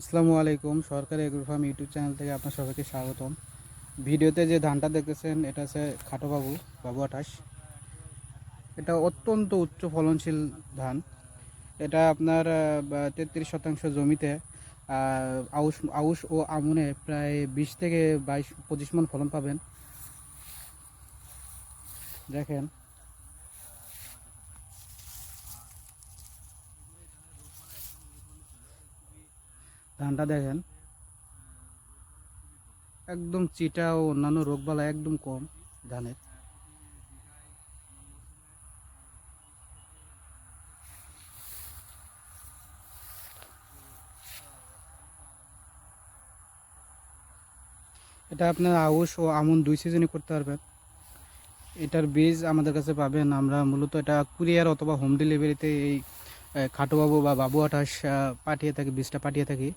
আসসালামু আলাইকুম, সরকারি এগ্রো ফার্ম ইউটিউব চ্যানেল থেকে আপনার সবাইকে স্বাগতম। ভিডিওতে যে ধানটা দেখতেছেন, এটা হচ্ছে খাটো বাবু আঠাশ। এটা অত্যন্ত উচ্চ ফলনশীল ধান। এটা আপনার তেত্রিশ শতাংশ জমিতে আউশ আউশ ও আমনে প্রায় বিশ থেকে বাইশ, পঁচিশ মন ফলন পাবেন। দেখেন ধানটা দেখেন। একদম চিটা ও অন্যান্য রোগবালা একদম কম ধানের। এটা আপনার আউশ ও আমন দুই সিজনে করতে পারবেন। এটার বীজ আমাদের কাছে পাবেন আমরা মূলত এটা কুরিয়ার অথবা হোম ডেলিভারিতে এই খাটোবাবু বা বাবু আঠাশ পাঠিয়ে থাকি, বীজটা পাঠিয়ে থাকি।